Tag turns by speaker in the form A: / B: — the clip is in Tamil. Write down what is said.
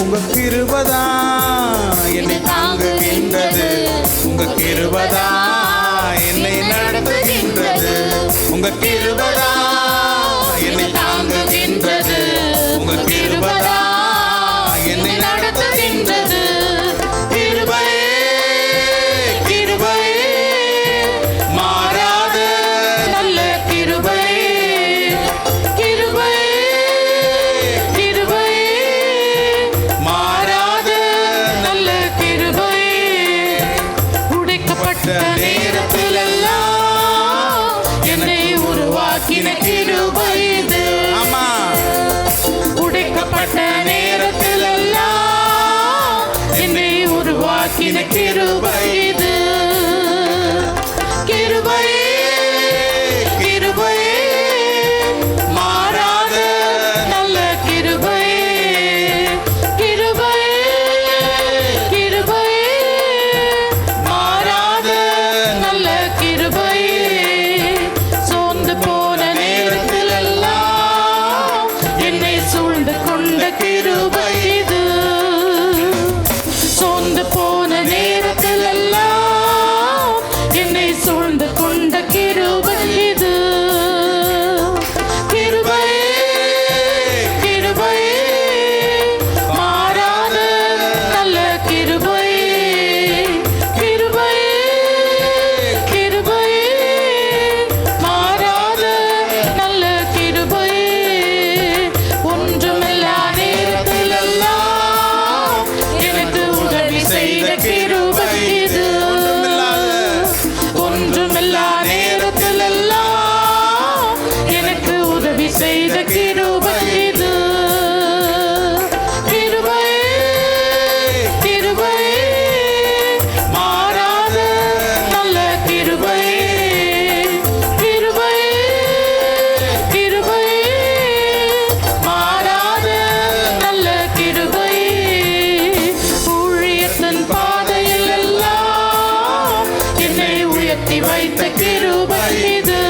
A: உங்க கிருபதா என்னை தாங்குகின்றது. உங்க கிருபதா என்னை நடத்துகின்றது. உங்க
B: கிருபதா இறக்கின கிருபை உயர்த்தி வைத்த கிருபை இது.